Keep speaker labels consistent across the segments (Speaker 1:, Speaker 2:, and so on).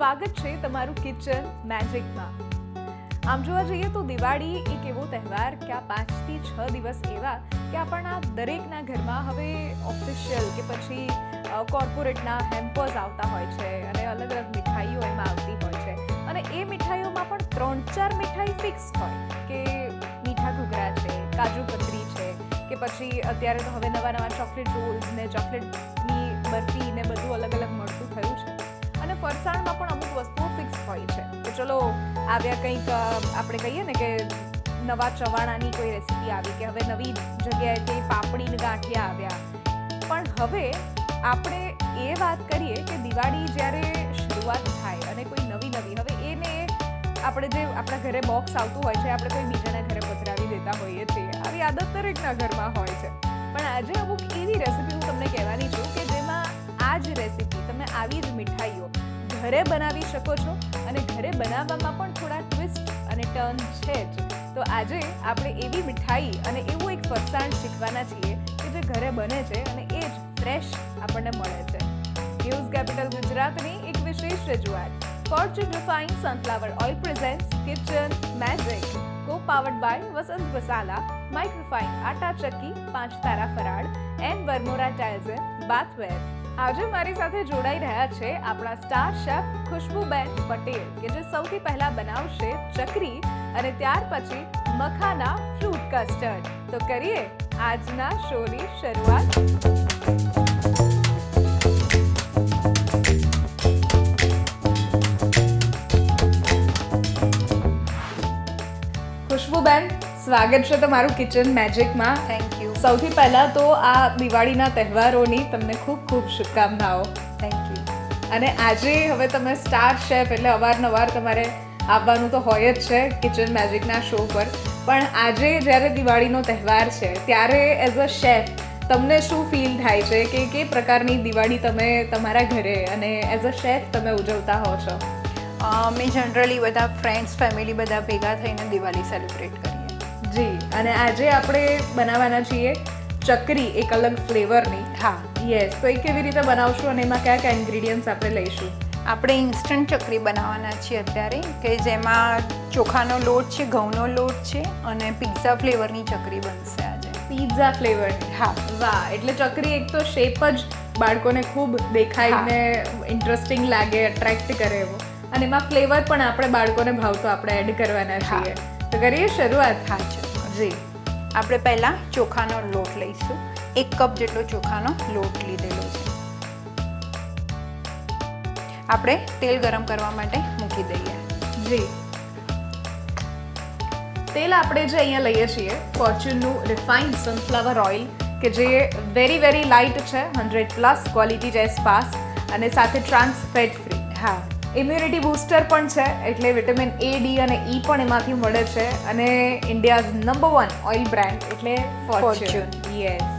Speaker 1: સ્વાગત છે તમારું કિચન મેજિકમાં. આમ જોવા જઈએ તો દિવાળી એક એવો તહેવાર કે આ પાંચથી છ દિવસ એવા કે આપણા દરેકના ઘરમાં હવે ઓફિશિયલ કે પછી કોર્પોરેટના હેમ્પર્સ આવતા હોય છે અને અલગ અલગ મીઠાઈઓ એમાં આવતી હોય છે. અને એ મીઠાઈઓમાં પણ ત્રણ ચાર મીઠાઈ ફિક્સ હોય કે મીઠા ઘૂઘરા છે, કાજુ કતરી છે કે પછી અત્યારે તો હવે નવા નવા ચોકલેટ રોલ્સ ને ચોકલેટની બરફી ને બધું અલગ અલગ મળતું થયું અને ફરસાણમાં પણ અમુક વસ્તુઓ ફિક્સ હોય છે. તો ચલો, આવ્યા કંઈક આપણે કહીએ ને કે નવા ચવાણાની કોઈ રેસીપી આવી કે હવે નવી જગ્યાએથી પાપડીને ગાંઠિયા આવ્યા. પણ હવે આપણે એ વાત કરીએ કે દિવાળી જ્યારે શરૂઆત થાય અને કોઈ નવી નવી, હવે એને આપણે જે આપણા ઘરે બોક્સ આવતું હોય છે આપણે કોઈ બીજાના ઘરે પધરાવી દેતા હોઈએ છીએ. આવી આદત દરેકના ઘરમાં હોય છે. પણ આજે અમુક એવી રેસીપી હું તમને કહેવાની છું કે જેમાં આ જ રેસીપી તમે આવી જ મીઠાઈઓ ઘરે બનાવી શકો છો અને ઘરે બનાવવામાં પણ થોડા ટ્વિસ્ટ અને ટર્ન છે જ. તો આજે આપણે એવી મીઠાઈ અને એવું એક ફરસાણ શીખવાના છીએ કે જે ઘરે બને છે અને એ જ ફ્રેશ આપણને મળે છે. ન્યૂઝ કેપિટલ ગુજરાતની એક વિશેષ રજૂઆત. Fortune refine sunflower oil present kitchen magic co powered by Vasant masala microfine atta chakki પાંચ તારા ફરાળ એન્ડ વર્મોરા ટાઇલ્સ બાથવેર આજે મારી સાથે જોડાઈ રહ્યા છે આપણા સ્ટાર શેફ ખુશ્બુબેન પટેલ, કે જે સૌથી પહેલા બનાવશે ચકરી અને ત્યાર પછી મખાના ફ્રૂટ કસ્ટર્ડ તો કરીએ આજના શોની શરૂઆત. ખુશ્બુબેન, સ્વાગત છે તમારું કિચન મેજિકમાં
Speaker 2: થેન્ક
Speaker 1: સૌથી પહેલાં તો આ દિવાળીના તહેવારોની તમને ખૂબ ખૂબ શુભકામનાઓ.
Speaker 2: થેન્ક યુ
Speaker 1: અને આજે હવે તમે સ્ટાર શેફ એટલે અવારનવાર તમારે આવવાનું તો હોય જ છે કિચન મેજિકના શો પર. પણ આજે જ્યારે દિવાળીનો તહેવાર છે ત્યારે એઝ અ શેફ તમને શું ફીલ થાય છે? કે કે પ્રકારની દિવાળી તમે તમારા ઘરે અને એઝ અ શેફ તમે ઉજવતા હો છો?
Speaker 2: મેં જનરલી બધા ફ્રેન્ડ્સ ફેમિલી બધા ભેગા થઈને દિવાળી સેલિબ્રેટ કરીએ.
Speaker 1: જી અને આજે આપણે બનાવવાના છીએ ચકરી એક અલગ ફ્લેવરની.
Speaker 2: હા
Speaker 1: યસ તો એ કેવી રીતે બનાવશું અને એમાં કયા કયા ઇન્ગ્રીડિયન્ટ્સ આપણે લઈશું?
Speaker 2: આપણે ઇન્સ્ટન્ટ ચકરી બનાવવાના છીએ અત્યારે કે જેમાં ચોખાનો લોટ છે ઘઉંનો લોટ છે અને પિઝા ફ્લેવરની ચકરી બનશે આજે.
Speaker 1: પીઝા ફ્લેવરની
Speaker 2: હા
Speaker 1: વાહ. એટલે ચકરી એક તો શેપ જ બાળકોને ખૂબ દેખાઈને ઇન્ટરેસ્ટિંગ લાગે અટ્રેક્ટ કરે એવો. અને એમાં ફ્લેવર પણ આપણે બાળકોને ભાવતો આપણે એડ કરવાના છીએ. તો કરીએ શરૂઆત?
Speaker 2: હા
Speaker 1: જી.
Speaker 2: આપણે પહેલાં ચોખાનો લોટ લઈશું. એક કપ જેટલો ચોખાનો લોટ લીધેલો છે. આપણે તેલ ગરમ કરવા માટે મૂકી દઈએ.
Speaker 1: જી. તેલ આપણે જે અહીંયા લઈએ છીએ, ફોર્ચ્યુનનું રિફાઇન્ડ સનફ્લાવર ઓઇલ, કે જે વેરી વેરી લાઇટ છે, હંડ્રેડ પ્લસ ક્વોલિટી જેસ પાસ અને સાથે ટ્રાન્સ ફેટ ફ્રી.
Speaker 2: હા.
Speaker 1: ઇમ્યુનિટી બૂસ્ટર પણ છે, એટલે વિટામિન એ ડી અને ઈ પણ એમાંથી મળે છે અને India's number one oil brand એટલે ફોર્ચ્યુન. યસ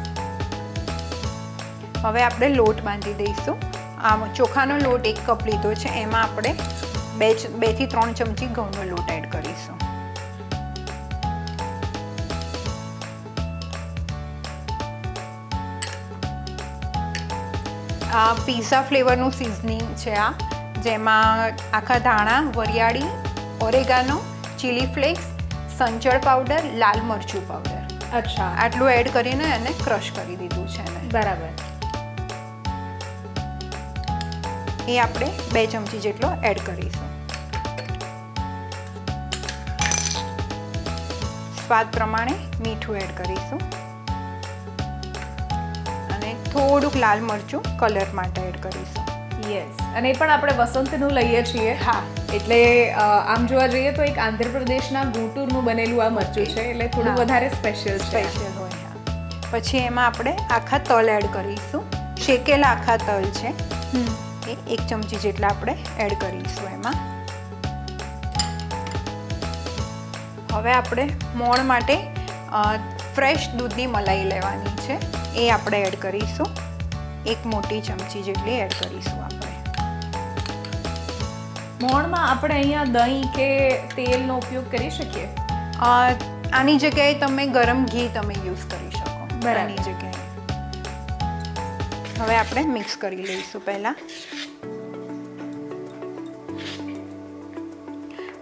Speaker 2: હવે આપણે લોટ બાંધી દઈશું. આમ ચોખાનો લોટ એક કપ લીધો છે, એમાં આપણે બે બેથી ત્રણ ચમચી ઘઉંનો લોટ એડ કરીશું. આ પીઝા ફ્લેવરનું સિઝનિંગ છે આ. જેમાં આખા ધાણા વરિયાળી ઓરેગાનો ચીલી ફ્લેક્સ સંચળ પાવડર લાલ મરચું પાવડર
Speaker 1: અચ્છા.
Speaker 2: આટલું એડ કરીને એને ક્રશ કરી દીધું છે
Speaker 1: બરાબર.
Speaker 2: એ આપણે બે ચમચી જેટલો એડ કરીશું. સ્વાદ પ્રમાણે મીઠું એડ કરીશું. અને થોડુંક લાલ મરચું કલર માટે એડ કરીશું.
Speaker 1: યસ અને એ પણ આપણે વસંતનું લઈએ છીએ.
Speaker 2: હા.
Speaker 1: એટલે આમ જોવા જઈએ તો એક આંધ્રપ્રદેશના ગુંટુરનું બનેલું આ મરચું છે. એટલે થોડું વધારે સ્પેશિયલ
Speaker 2: સ્પેશિયલ હોય પછી એમાં આપણે આખા તલ એડ કરીશું. શેકેલા આખા તલ છે. એ એક ચમચી જેટલા આપણે એડ કરીશું એમાં. હવે આપણે મોણ માટે ફ્રેશ દૂધની મલાઈ લેવાની છે. એ આપણે એડ કરીશું. એક મોટી ચમચી જેટલી એડ કરીશું
Speaker 1: મોણમાં આપણે અહીંયા દહીં કે તેલનો ઉપયોગ કરી શકીએ?
Speaker 2: આની જગ્યાએ તમે ગરમ ઘી તમે યુઝ કરી શકો.
Speaker 1: બરાબર.
Speaker 2: જગ્યાએ. હવે આપણે મિક્સ કરી લઈશું પહેલાં.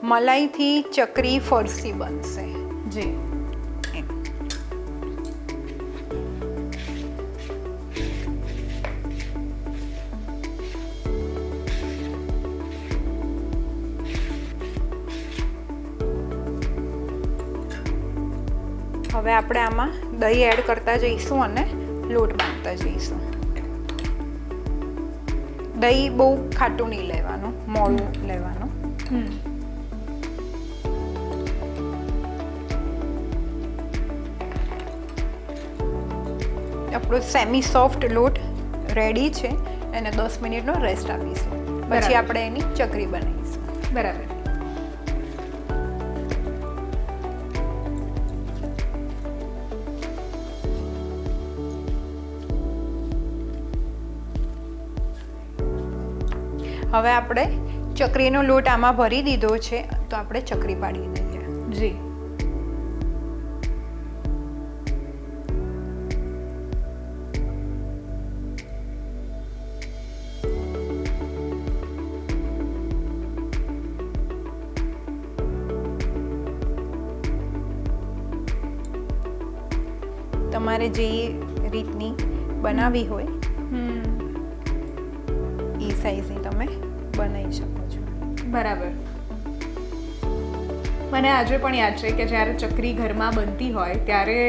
Speaker 2: મલાઈથી ચકરી ફરસી બનશે.
Speaker 1: જી.
Speaker 2: હવે આપણે આમાં દહીં એડ કરતા જઈશું અને લોટ બાંધતા જઈશું. દહીં બહુ ખાટું નહીં લેવાનું મોડું લેવાનું. આપણો સેમી સોફ્ટ લોટ રેડી છે એને દસ મિનિટનો રેસ્ટ આપીશું. પછી આપણે એની ચકરી બનાવીશું.
Speaker 1: બરાબર.
Speaker 2: હવે આપણે ચકરીનો લોટ આમાં ભરી દીધો છે તો આપણે ચકરી પાડી દઈએ.
Speaker 1: જી.
Speaker 2: તમારે જે રીતની બનાવી હોય
Speaker 1: હમ.
Speaker 2: એ સાઈઝની તમે બનાવી શકો છો.
Speaker 1: બરાબર. મને આજે પણ યાદ છે કે જ્યારે ચકરી ઘરમાં બનતી હોય ત્યારે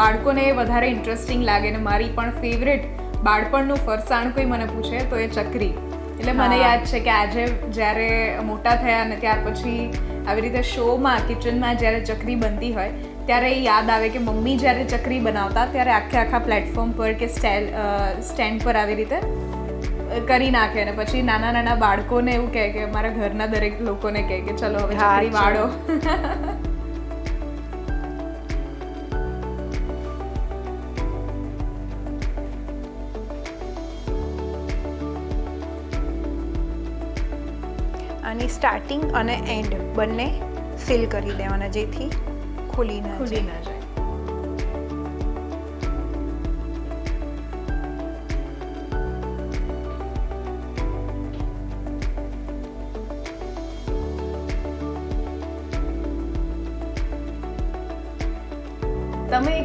Speaker 1: બાળકોને વધારે ઇન્ટરેસ્ટિંગ લાગે ને મારી પણ ફેવરેટ બાળપણનું ફરસાણ કોઈ મને પૂછે તો એ ચકરી. એટલે મને યાદ છે કે આજે જ્યારે મોટા થયા અને ત્યાર પછી આવી રીતે શોમાં કિચનમાં જ્યારે ચકરી બનતી હોય ત્યારે એ યાદ આવે કે મમ્મી જ્યારે ચકરી બનાવતા ત્યારે આખે આખા પ્લેટફોર્મ પર કે સ્ટેલ સ્ટેન્ડ પર આવી રીતે કરી નાખે અને પછી નાના નાના બાળકોને એવું કહે કે મારા ઘરના દરેક લોકોને કહે કે ચલો હવે ચકરી વાળો.
Speaker 2: અને સ્ટાર્ટિંગ અને એન્ડ બંને સીલ કરી દેવાના જેથી ખુલી ના
Speaker 1: ખુલી ના જાય.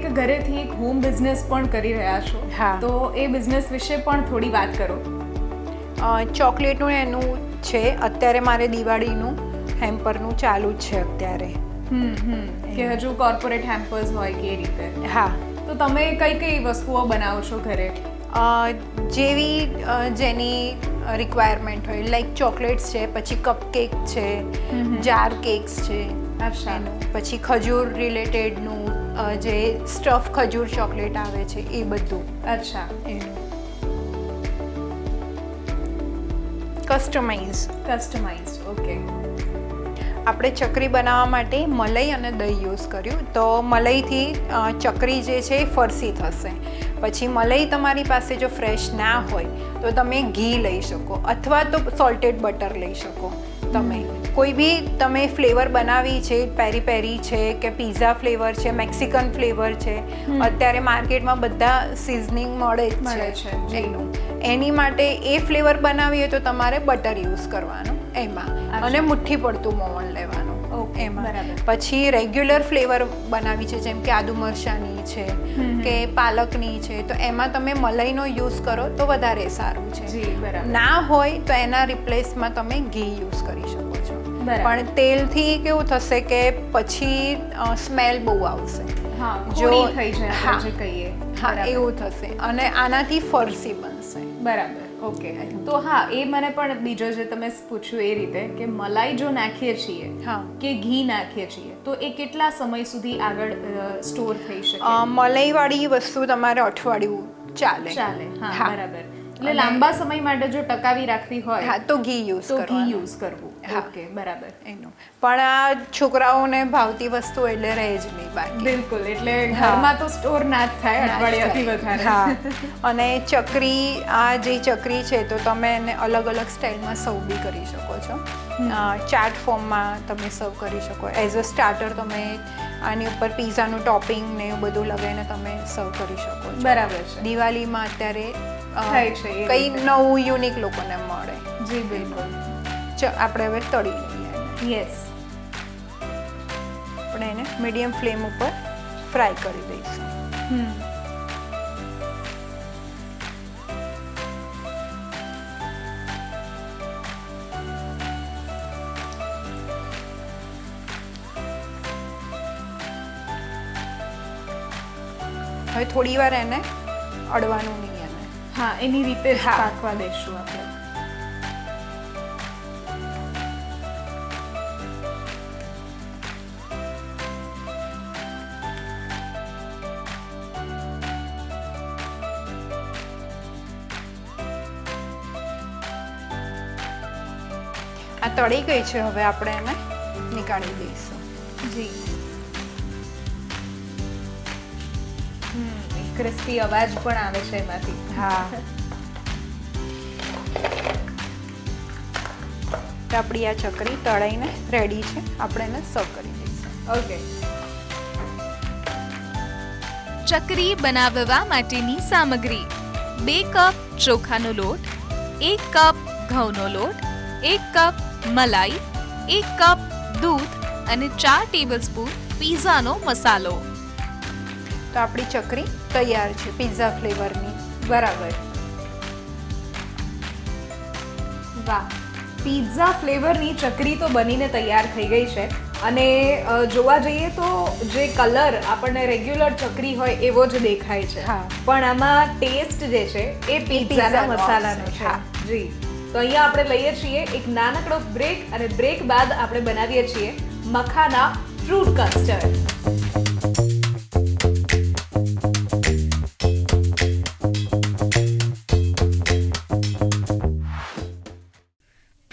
Speaker 1: તમે ઘરેથી એક હોમ બિઝનેસ પણ કરી રહ્યા છો
Speaker 2: હા.
Speaker 1: તો એ બિઝનેસ વિશે પણ થોડી વાત કરો.
Speaker 2: ચોકલેટનું એનું છે અત્યારે મારે દિવાળીનું હેમ્પરનું ચાલુ જ છે અત્યારે.
Speaker 1: કે હજુ કોર્પોરેટ હેમ્પર્સ હોય કે રીતે.
Speaker 2: હા.
Speaker 1: તો તમે કઈ કઈ વસ્તુઓ બનાવો છો ઘરે?
Speaker 2: જેવી જેની રિક્વાયરમેન્ટ હોય લાઈક ચોકલેટ્સ છે પછી કપ કેક
Speaker 1: છે
Speaker 2: જાર કેક્સ છે પછી ખજૂર રિલેટેડનું જે સ્ટફ ખજૂર ચોકલેટ આવે છે એ બધું.
Speaker 1: અચ્છા.
Speaker 2: એનું કસ્ટમાઇઝ
Speaker 1: કસ્ટમાઇઝડ ઓકે
Speaker 2: આપણે ચકરી બનાવવા માટે મલાઈ અને દહીં યુઝ કર્યું. તો મલાઈથી ચકરી જે છે એ ફરસી થશે. પછી મલાઈ તમારી પાસે જો ફ્રેશ ના હોય તો તમે ઘી લઈ શકો. અથવા તો સોલ્ટેડ બટર લઈ શકો. તમે. કોઈ બી તમે ફ્લેવર બનાવી છે પેરી પેરી છે કે પીઝા ફ્લેવર છે મેક્સિકન ફ્લેવર છે અત્યારે માર્કેટમાં બધા સિઝનિંગ મળે જ
Speaker 1: મળે છે.
Speaker 2: એનું. એની માટે એ ફ્લેવર બનાવીએ તો તમારે બટર યુઝ કરવાનું એમાં. અને મુઠ્ઠી પડતું મોવણ લેવાનું એમાં. પછી રેગ્યુલર ફ્લેવર બનાવી છે જેમ કે આદુ મરચાની છે કે પાલકની છે તો એમાં તમે મલાઈનો યુઝ કરો તો વધારે સારું છે.
Speaker 1: બરાબર.
Speaker 2: ના હોય તો એના રિપ્લેસમાં તમે ઘી યુઝ કરી શકો. પણ તેલથી કેવું થશે કે પછી સ્મેલ બહુ આવશે.
Speaker 1: હા
Speaker 2: જો-
Speaker 1: થઈ જાય
Speaker 2: હા.
Speaker 1: કહીએ.
Speaker 2: હા એવું થશે. અને આનાથી ફરસી બનશે.
Speaker 1: બરાબર. ઓકે. તો હા એ મને પણ બીજો જે તમે પૂછ્યું એ રીતે કે મલાઈ જો નાખીએ છીએ
Speaker 2: હા.
Speaker 1: કે ઘી નાખીએ છીએ તો એ કેટલા સમય સુધી આગળ સ્ટોર થઈ શકે?
Speaker 2: મલાઈવાળી વસ્તુ તમારે અઠવાડિયું ચાલે.
Speaker 1: ચાલે. હા. બરાબર. એટલે લાંબા સમય માટે જો ટકાવી રાખવી હોય
Speaker 2: હા તો ઘી યુઝ
Speaker 1: તો ઘી યુઝ કરવું. ઓકે બરાબર.
Speaker 2: એનું પણ આ છોકરાઓને ભાવતી વસ્તુ એટલે રહે જ નહીં બાકી.
Speaker 1: બિલકુલ એટલે. ઘરમાં તો સ્ટોર ના જ થાય અઠવાડિયાથી વધારે.
Speaker 2: હા. અને ચકરી આ જે ચકરી છે તો તમે એને અલગ અલગ સ્ટાઇલમાં સર્વ બી કરી શકો છો. ચાટ ફોર્મમાં તમે સર્વ કરી શકો. એઝ અ સ્ટાર્ટર તમે આની ઉપર પીઝાનું ટોપિંગ ને એવું બધું લગાવીને તમે સર્વ કરી શકો છો.
Speaker 1: બરાબર છે.
Speaker 2: દિવાળીમાં અત્યારે
Speaker 1: થાય છે એ
Speaker 2: નવું યુનિક લોકોને મળે.
Speaker 1: જી બિલકુલ.
Speaker 2: ચ આપણે હવે તળી લઈએ
Speaker 1: યસ
Speaker 2: આપણે એને મીડિયમ ફ્લેમ ઉપર ફ્રાય કરી દઈશું. હવે થોડી વાર એને અડવાનું નહીં.
Speaker 1: હા એની રીતે જ
Speaker 2: હા.
Speaker 1: પાકવા દેશું આપણે
Speaker 2: આ તળી ગઈ છે હવે આપણે એને નીકાળી દઈશું.
Speaker 1: જી. ક્રિસ્પી અવાજ પણ આવે છે એમાંથી.
Speaker 2: હા. આપણી આ ચકરી તળાઈને રેડી છે. આપણે એને સર્વ કરી દઈશું.
Speaker 1: ઓકે
Speaker 3: ચકરી બનાવવા માટેની સામગ્રી. બે કપ ચોખાનો લોટ એક કપ ઘઉંનો લોટ એક કપ મલાઈ એક કપ દૂધ અને ચાર ટેબલસ્પૂન પીઝાનો મસાલો.
Speaker 2: તો આપણી ચકરી તૈયાર છે પિઝા ફ્લેવરની
Speaker 1: બરાબર. વાહ. પિઝા ફ્લેવરની ચકરી તો બનીને તૈયાર થઈ ગઈ છે. અને જોવા જઈએ તો જે કલર આપણને રેગ્યુલર ચકરી હોય એવો જ દેખાય છે. પણ આમાં ટેસ્ટ જે છે એ પિઝાના મસાલાનો છે. જી. તો અહીંયા આપણે લઈએ છીએ એક નાનકડો બ્રેક અને બ્રેક બાદ આપણે બનાવીએ છીએ makhana fruit custard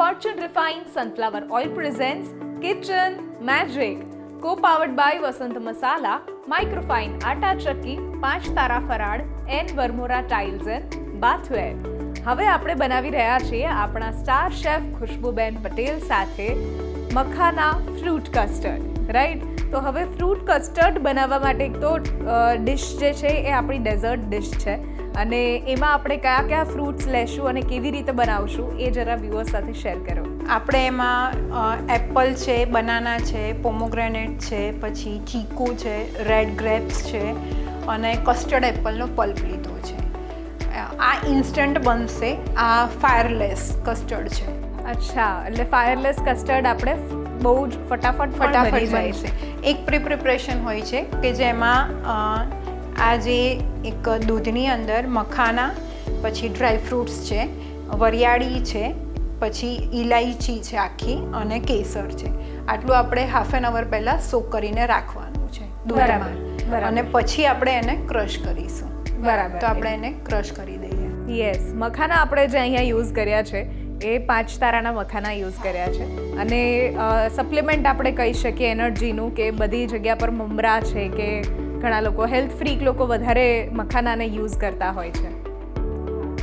Speaker 1: Fortune refine sunflower oil presents kitchen magic co powered by Vasant masala microfine atta ચક્કી પાંચ તારા ફરાળ N Varmora tiles and bathware હવે આપણે બનાવી રહ્યા છીએ આપણા સ્ટાર શેફ ખુશ્બુબેન પટેલ સાથે મખાના ફ્રૂટ કસ્ટર્ડ રાઈટ તો હવે ફ્રૂટ કસ્ટર્ડ બનાવવા માટે એક તો ડિશ જે છે એ આપણી ડેઝર્ટ ડિશ છે અને એમાં આપણે કયા કયા ફ્રૂટ્સ લેશું અને કેવી રીતે બનાવશું એ જરા વ્યુઅર્સ સાથે શેર કરો.
Speaker 2: આપણે એમાં એપલ છે બનાના છે પોમોગ્રેનેટ છે, પછી ચીકુ છે રેડ ગ્રેપ્સ છે અને કસ્ટર્ડ એપલનો પલ્પ લીધો છે. આ ઇન્સ્ટન્ટ બનશે. આ ફાયરલેસ કસ્ટર્ડ છે.
Speaker 1: અચ્છા એટલે ફાયરલેસ કસ્ટર્ડ આપણે બહુ જ ફટાફટ
Speaker 2: ફટાફટ
Speaker 1: જાય છે.
Speaker 2: એક પ્રી પ્રિપરેશન હોય છે કે જેમાં આ જે એક દૂધની અંદર મખાના પછી ડ્રાય ફ્રૂટ્સ છે વરિયાળી છે પછી ઇલાયચી છે આખી અને કેસર છે. આટલું આપણે હાફ એન અવર પહેલાં સોક કરીને રાખવાનું છે દૂધમાં. અને પછી આપણે એને ક્રશ કરીશું.
Speaker 1: બરાબર.
Speaker 2: તો આપણે એને ક્રશ કરી દઈએ.
Speaker 1: યસ મખાના આપણે જે અહીંયા યુઝ કર્યા છે એ પાંચ તારાના મખાના યુઝ કર્યા છે. અને સપ્લિમેન્ટ આપણે કહી શકીએ એનર્જીનું કે બધી જગ્યા પર મમરા છે કે ઘણા લોકો હેલ્થ ફ્રીક લોકો વધારે મખાનાને યુઝ કરતા હોય છે.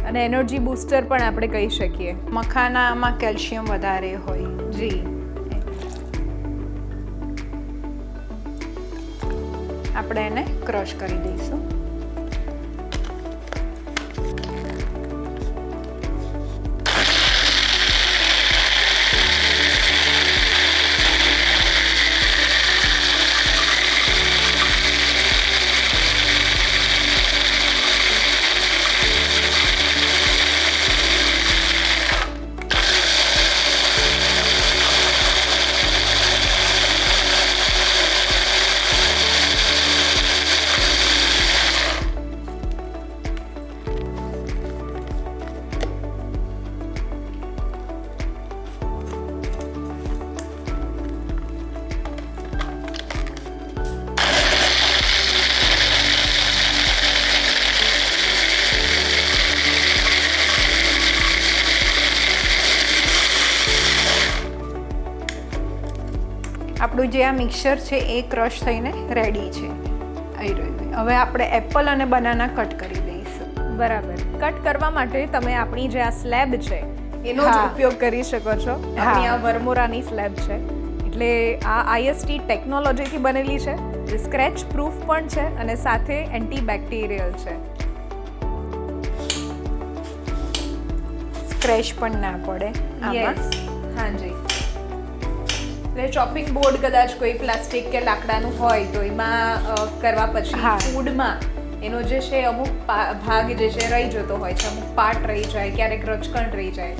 Speaker 1: અને એનર્જી બૂસ્ટર પણ આપણે કહી શકીએ.
Speaker 2: મખાનામાં કેલ્શિયમ વધારે હોય.
Speaker 1: જી.
Speaker 2: આપણે એને ક્રશ કરી દઈશું. જે આ મિક્સર છે એ ક્રશ થઈને રેડી છે. આવી રહ્યું હવે આપણે એપલ અને બનાના કટ કરી દઈશું.
Speaker 1: બરાબર. કટ કરવા માટે તમે આપણી જે આ સ્લેબ છે એનો જ ઉપયોગ કરી શકો છો. આપણી આ વરમોરાની સ્લેબ છે. એટલે આ આઈએસટી ટેકનોલોજીથી બનેલી છે. જે સ્ક્રેચ પ્રૂફ પણ છે અને સાથે એન્ટીબેક્ટેરિયલ છે.
Speaker 2: સ્ક્રેચ પણ ના પડે.
Speaker 1: યસ હાજી એટલે ચોપિંગ બોર્ડ કદાચ કોઈ પ્લાસ્ટિક કે લાકડાનું હોય તો એમાં કરવા પછી. ફૂડમાં એનો જે છે અમુક ભાગ જે છે રહી જતો હોય છે અમુક પાર્ટ રહી જાય ક્યારેક રચકણ રહી જાય.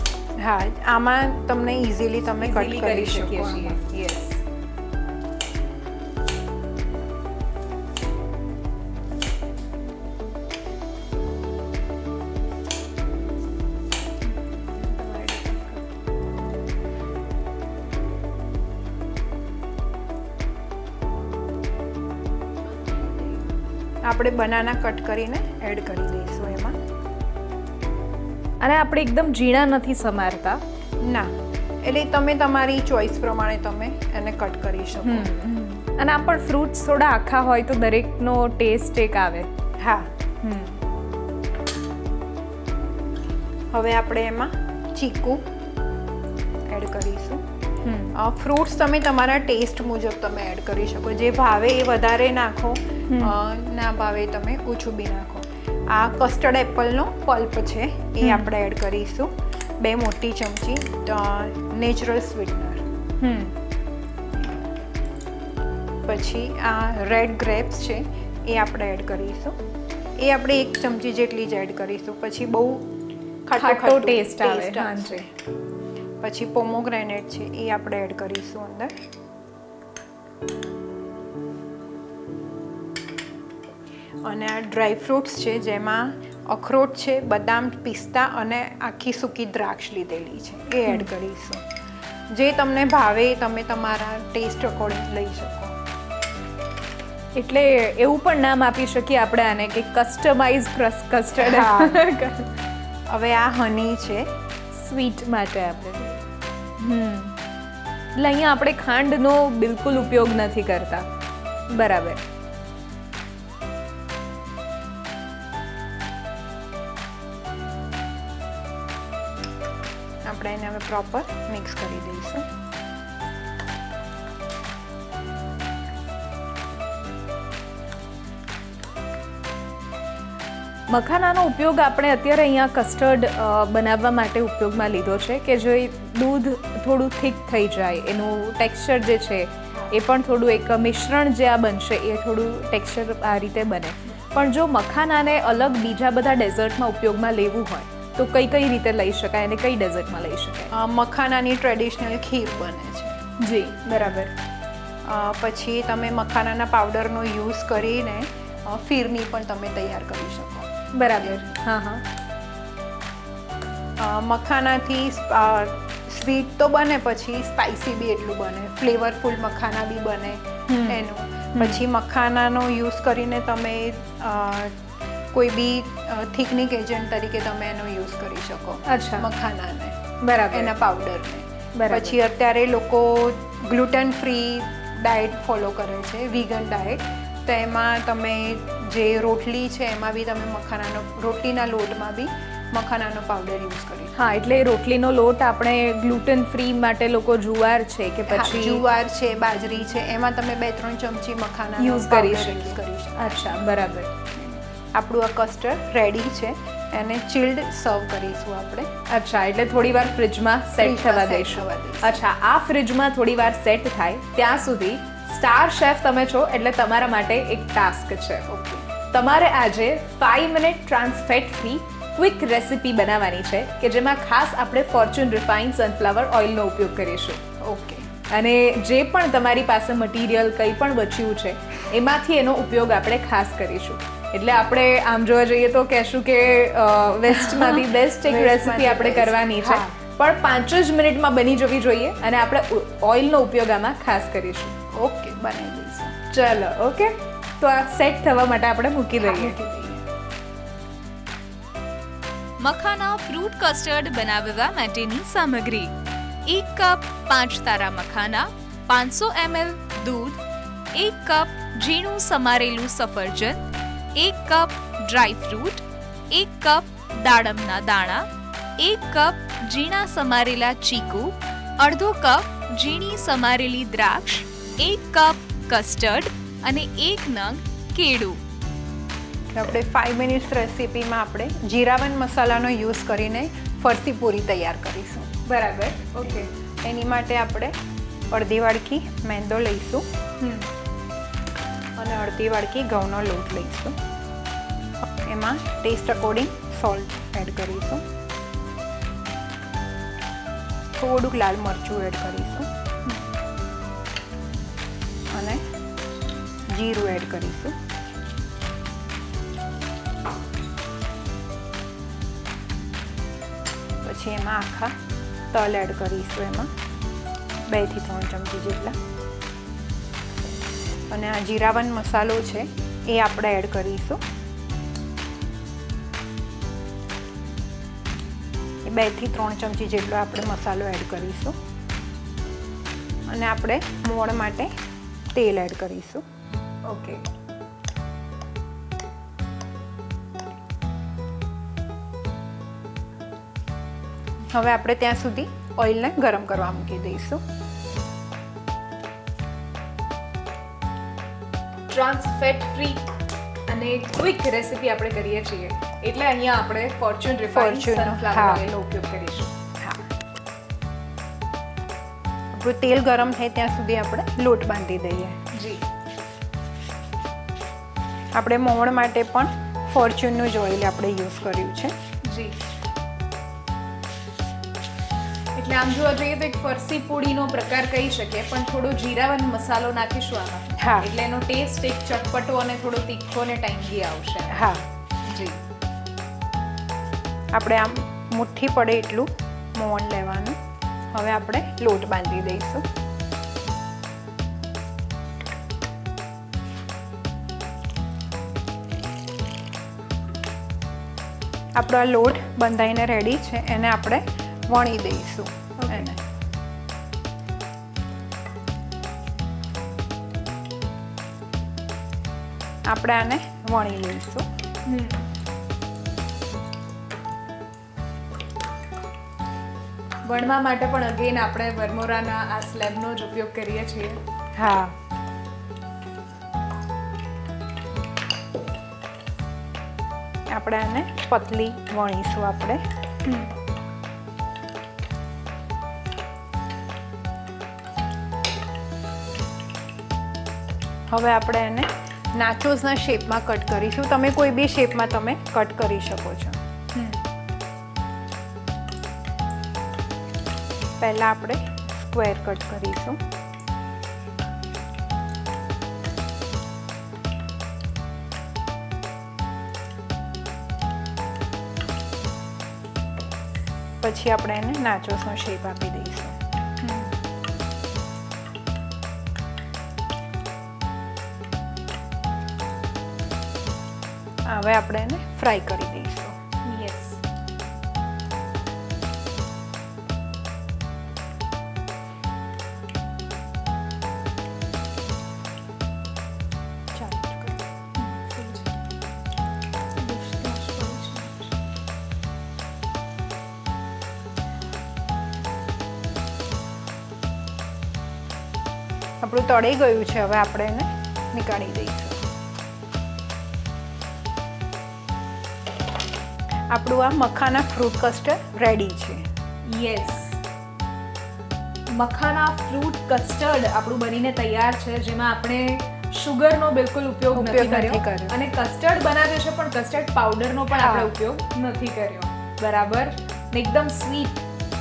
Speaker 2: હા આમાં તમને ઇઝીલી તમે કટ કરી
Speaker 1: શકીએ છીએ યસ
Speaker 2: આપણે બનાના કટ કરીને એડ કરી દઈશું એમાં.
Speaker 1: અને આપણે એકદમ ઝીણા નથી સમારતા.
Speaker 2: ના એટલે તમે તમારી ચોઈસ પ્રમાણે તમે એને કટ કરી શકો.
Speaker 1: અને આમ પણ ફ્રૂટ્સ થોડા આખા હોય તો દરેકનો ટેસ્ટ એક આવે.
Speaker 2: હા. હવે આપણે એમાં ચીકુ એડ કરીશું. ફ્રૂટ્સ તમે તમારા ટેસ્ટ મુજબ તમે એડ કરી શકો. જે ભાવે એ વધારે નાખો ના ભાવે તમે ઓછું બી નાખો. આ કસ્ટર્ડ એપલનો પલ્પ છે એ આપણે એડ કરીશું. બે મોટી ચમચી નેચરલ સ્વીટનર પછી આ રેડ ગ્રેપ્સ છે એ આપણે એડ કરીશું. એ આપણે એક ચમચી જેટલી જ એડ કરીશું. પછી બહુ ખાટો
Speaker 1: ટેસ્ટ આવે હાજી
Speaker 2: પછી પોમોગ્રેનેટ છે એ આપણે એડ કરીશું અંદર. અને આ ડ્રાય ફ્રૂટ્સ છે જેમાં અખરોટ છે બદામ પિસ્તા અને આખી સૂકી દ્રાક્ષ લીધેલી છે. એ એડ કરીશું. જે તમને ભાવે તમે તમારા ટેસ્ટ અકોર્ડિંગ લઈ શકો.
Speaker 1: એટલે એવું પણ નામ આપી શકીએ આપણે આને કે કસ્ટમાઇઝ કસ્ટર્ડ
Speaker 2: હવે આ હની છે.
Speaker 1: સ્વીટ માટે આપણે. હમ. એટલે અહીંયા આપણે ખાંડનો બિલકુલ ઉપયોગ નથી કરતા. બરાબર.
Speaker 2: પ્રોપર મિક્સ કરી દઈશું
Speaker 1: મખાનાનો ઉપયોગ આપણે અત્યારે અહીંયા કસ્ટર્ડ બનાવવા માટે ઉપયોગમાં લીધો છે કે જો દૂધ થોડું થીક થઈ જાય, એનું ટેક્સચર જે છે, એ પણ થોડું એક મિશ્રણ જે આ બનશે, એ થોડું ટેક્સચર આ રીતે બને. પણ જો મખાનાને અલગ બીજા બધા ડેઝર્ટમાં ઉપયોગમાં લેવું હોય તો કઈ કઈ રીતે લઈ શકાય અને કઈ ડેઝર્ટમાં લઈ શકાય?
Speaker 2: મખાનાની ટ્રેડિશનલ ખીર બને છે.
Speaker 1: જી બરાબર.
Speaker 2: પછી તમે મખાનાના પાવડરનો યુઝ કરીને ફીરની પણ તમે તૈયાર કરી શકો.
Speaker 1: બરાબર. હા હા.
Speaker 2: મખાનાથી સ્વીટ તો બને પછી સ્પાઇસી બી એટલું બને. ફ્લેવરફુલ મખાના બી બને એનું. પછી મખાનાનો યુઝ કરીને તમે કોઈ બી થિકનિંગ એજન્ટ તરીકે તમે એનો યુઝ કરી શકો.
Speaker 1: અચ્છા.
Speaker 2: મખાનાને.
Speaker 1: બરાબર.
Speaker 2: એના પાવડરને પછી અત્યારે લોકો ગ્લુટન ફ્રી ડાયટ ફોલો કરે છે વિગન ડાયટ તો એમાં તમે જે રોટલી છે એમાં બી તમે મખાનાનો રોટલીના લોટમાં બી મખાનાનો પાવડર યુઝ કરી
Speaker 1: હા એટલે રોટલીનો લોટ આપણે ગ્લુટન ફ્રી માટે લોકો જુવાર છે કે પછી
Speaker 2: જુવાર છે બાજરી છે એમાં તમે બે ત્રણ ચમચી મખાના
Speaker 1: યુઝ કરી
Speaker 2: શકો.
Speaker 1: અચ્છા બરાબર.
Speaker 2: આપણું આ કસ્ટર્ડ રેડી છે એને ચિલ્ડ સર્વ કરીશું આપણે.
Speaker 1: અચ્છા એટલે થોડી વાર ફ્રિજમાં સેટ થવા દઈશું. અચ્છા આ ફ્રિજમાં થોડી વાર સેટ થાય ત્યાં સુધી સ્ટાર શેફ તમે છો એટલે તમારા માટે એક ટાસ્ક છે.
Speaker 2: ઓકે
Speaker 1: તમારે આજે ફાઈવ મિનિટ ટ્રાન્સફેટથી ફ્રી ક્વિક રેસિપી બનાવવાની છે કે જેમાં ખાસ આપણે ફોર્ચ્યુન રિફાઇન સનફ્લાવર ઓઇલનો ઉપયોગ કરીશું.
Speaker 2: ઓકે
Speaker 1: અને જે પણ તમારી પાસે મટીરિયલ કંઈ પણ બચ્યું છે એમાંથી એનો ઉપયોગ આપણે ખાસ કરીશું. એટલે આપણે આમ જોવા જઈએ તો કહેશું કે વેસ્ટમાંથી બેસ્ટ એક રેસીપી આપણે કરવાની છે. પણ પાંચ જ મિનિટમાં બની જવી જોઈએ અને આપણે ઓઇલનો ઉપયોગ આમાં ખાસ કરીશું.
Speaker 2: ઓકે બની દઈશું.
Speaker 1: ચલો ઓકે? તો આ સેટ થવા માટે આપણે મૂકી દઈએ.
Speaker 3: મખાના ફ્રૂટ કસ્ટર્ડ બનાવવા માટેની સામગ્રી. એક કપ પાંચ તારા મખાના પાંચસો એમએલ દૂધ એક કપ ઝીણું સમારેલું સફરજન એક કપ ડ્રાય ફ્રૂટ એક કપ દાડમના દાણા એક કપ ઝીણા સમારેલા ચીકુ અડધો કપ ઝીણી સમારેલી દ્રાક્ષ એક કપ કસ્ટર્ડ અને એક નંગ કેળું.
Speaker 2: આપણે ફાઇવ મિનિટ્સ રેસીપીમાં આપણે જીરાવન મસાલાનો યુઝ કરીને ફરસી પૂરી તૈયાર કરીશું.
Speaker 1: બરાબર. ઓકે
Speaker 2: એની માટે આપણે અડધી વાડકી મેંદો લઈશું.
Speaker 1: હમ.
Speaker 2: અને અડધી વાડકી ઘઉંનો લોટ લઈશું. એમાં ટેસ્ટ અકોર્ડિંગ સોલ્ટ એડ કરીશું. થોડુંક લાલ મરચું એડ કરીશું. અને જીરું એડ કરીશું. પછી એમાં આખા તલ એડ કરીશું એમાં. બેથી ત્રણ ચમચી જેટલા. અને આ જીરાવન મસાલો છે, એ આપણે એડ કરીશું. એ બેથી ત્રણ ચમચી જેટલો આપણે મસાલો એડ કરીશું. અને આપણે મોણ માટે તેલ એડ કરીશું.
Speaker 1: ઓકે
Speaker 2: હવે આપણે ત્યાં સુધી ઓઇલને ગરમ કરવા મૂકી દઈશું.
Speaker 1: ટ્રાન્સ ફેટ ફ્રી અને ક્વિક રેસીપી આપણે કરીએ છીએ. એટલે અહીંયા આપણે ફોર્ચ્યુન રિફાઇન્ડ સનફ્લાવર ઓઇલનો ઉપયોગ કરીશું.
Speaker 2: આપણું તેલ ગરમ થાય ત્યાં સુધી આપણે લોટ બાંધી દઈએ.
Speaker 1: જી.
Speaker 2: આપણે મોણ માટે પણ ફોર્ચ્યુનનું જ ઓઇલ આપણે યુઝ કર્યું છે.
Speaker 1: જી. એટલે આમ જોવા જઈએ તો એક ફરસી પૂડીનો પ્રકાર કહી શકીએ પણ થોડો જીરાવન મસાલો નાખીશું આમાં.
Speaker 2: હા.
Speaker 1: એટલે એનો ટેસ્ટ એક ચટપટો અને થોડો તીખો અને ટાઈમથી આવશે.
Speaker 2: હા.
Speaker 1: જી.
Speaker 2: આપણે આમ મુઠ્ઠી પડે એટલું મોવણ લેવાનું. હવે આપણે લોટ બાંધી દઈશું. આપણો આ લોટ બંધાઈને રેડી છે એને આપણે વણી દઈશું. આપણે આને વણી લઈશું.
Speaker 1: વણવા માટે પણ અગેન આપણે વરમોરાના આ સ્લેબનો જ ઉપયોગ કરીએ છીએ.
Speaker 2: હા. આપણે આને પતલી વણીશું આપણે. હવે આપણે એને નાચોસના શેપમાં કટ કરીશું. તમે કોઈ બી શેપમાં તમે કટ કરી શકો છો. પહેલાં આપણે સ્ક્વેર કટ કરીશું. પછી આપણે એને નાચોસનો શેપ આપી દઈશું. હવે આપણે એને ફ્રાય કરી દઈશું.
Speaker 1: યસ
Speaker 2: આપણું તળી ગયું છે હવે આપણે એને નીકાળી દઈશું. આપણું આ મખાના ફ્રૂટ કસ્ટર્ડ રેડી છે.
Speaker 1: યસ મખાના ફ્રૂટ કસ્ટર્ડ આપણું બનીને તૈયાર છે જેમાં આપણે શુગરનો બિલકુલ ઉપયોગ નથી કર્યો. અને કસ્ટર્ડ બનાવ્યો છે પણ કસ્ટર્ડ પાવડરનો પણ. આપણે ઉપયોગ નથી કર્યો. બરાબર? એકદમ સ્વીટ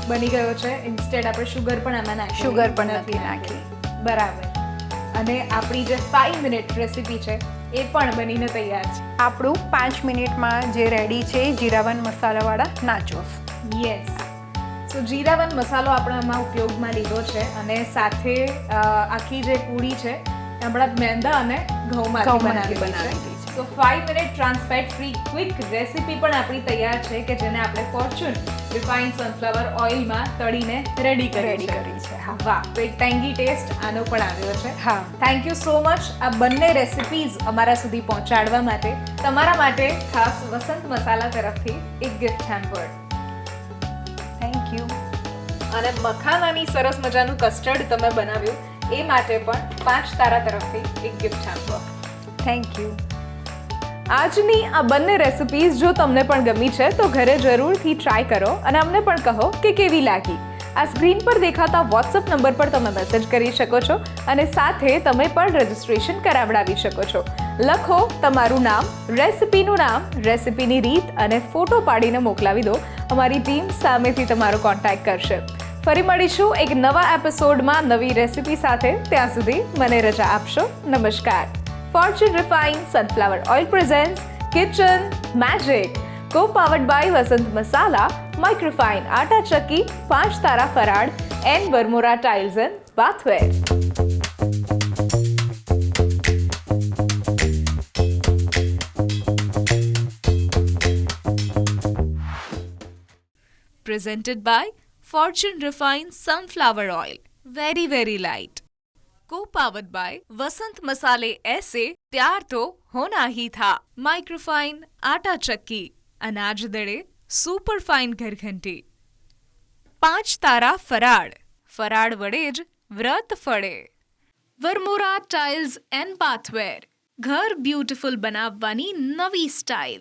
Speaker 1: બની ગયો છે. ઇન્સ્ટેડ આપણે શુગર પણ આમાં નાખી
Speaker 2: શુગર પણ નથી નાખી.
Speaker 1: બરાબર. અને આપણી જે ફાઈવ મિનિટ રેસીપી છે એ પણ બનીને તૈયાર છે.
Speaker 2: આપણું પાંચ મિનિટમાં જે રેડી છે જીરાવન મસાલાવાળા નાચોસ
Speaker 1: યસ તો જીરાવન મસાલો આપણે આમાં ઉપયોગમાં લીધો છે અને સાથે આખી જે પૂરી છે આપણા મેંદા અને ઘઉંમાંથી
Speaker 2: બનાવી
Speaker 1: છે.
Speaker 2: So
Speaker 1: five minute trans fat free quick recipe પણ આપણી તૈયાર છે કે જેને આપણે ફોર્ચ્યુન રિફાઇન્ડ સનફ્લાવર ઓઇલમાં તળીને રેડી કરી
Speaker 2: કરી છે, હા.
Speaker 1: વાહ તો એક ટેંગી ટેસ્ટ આનો પણ આવ્યો છે.
Speaker 2: હા.
Speaker 1: થેન્ક યુ સો મચ આ બંને રેસિપીઝ અમારા સુધી પહોંચાડવા માટે તમારા માટે ખાસ વસંત મસાલા તરફથી એક ગિફ્ટ હેમ્પર્ડ
Speaker 2: થેન્ક યુ
Speaker 1: અને મખાનાની સરસ મજાનું કસ્ટર્ડ તમે બનાવ્યું એ માટે પણ પાંચ તારા તરફથી એક ગિફ્ટ હેમ્પર્ડ
Speaker 2: થેન્ક યુ
Speaker 1: આજની આ બંને રેસિપીઝ જો તમને પણ ગમી છે, તો ઘરે જરૂરથી ટ્રાય કરો અને અમને પણ કહો કે કેવી લાગી. આ સ્ક્રીન પર દેખાતા વોટ્સઅપ નંબર પર તમે મેસેજ કરી શકો છો અને સાથે તમે પણ રજિસ્ટ્રેશન કરાવડાવી શકો છો. લખો તમારું નામ રેસિપીનું નામ રેસિપીની રીત અને ફોટો પાડીને મોકલાવી દો. અમારી ટીમ સામેથી તમારો કોન્ટેક્ટ કરશે. ફરી મળીશું એક નવા એપિસોડમાં નવી રેસિપી સાથે. ત્યાં સુધી મને રજા આપશો. નમસ્કાર. Fortune Refined Sunflower Oil presents Kitchen Magic. Co powered by Vasant Masala, Microfine Atta Chakki, Five Tara Farad, and Bermura Tiles and Bathware.
Speaker 3: presented by Fortune Refined Sunflower Oil. Very, very light. Co-powered by वसंत मसाले ऐसे प्यार तो होना ही था microfine आटा चक्की अनाज दड़े super fine ઘરઘંટી પાંચ તારા ફરાળ ફરાળ વડે જ વ્રત ફળે વરમોરા ટાઇલ્સ એન્ડ બાથવેર ઘર બ્યુટીફુલ બનાવવાની નવી સ્ટાઇલ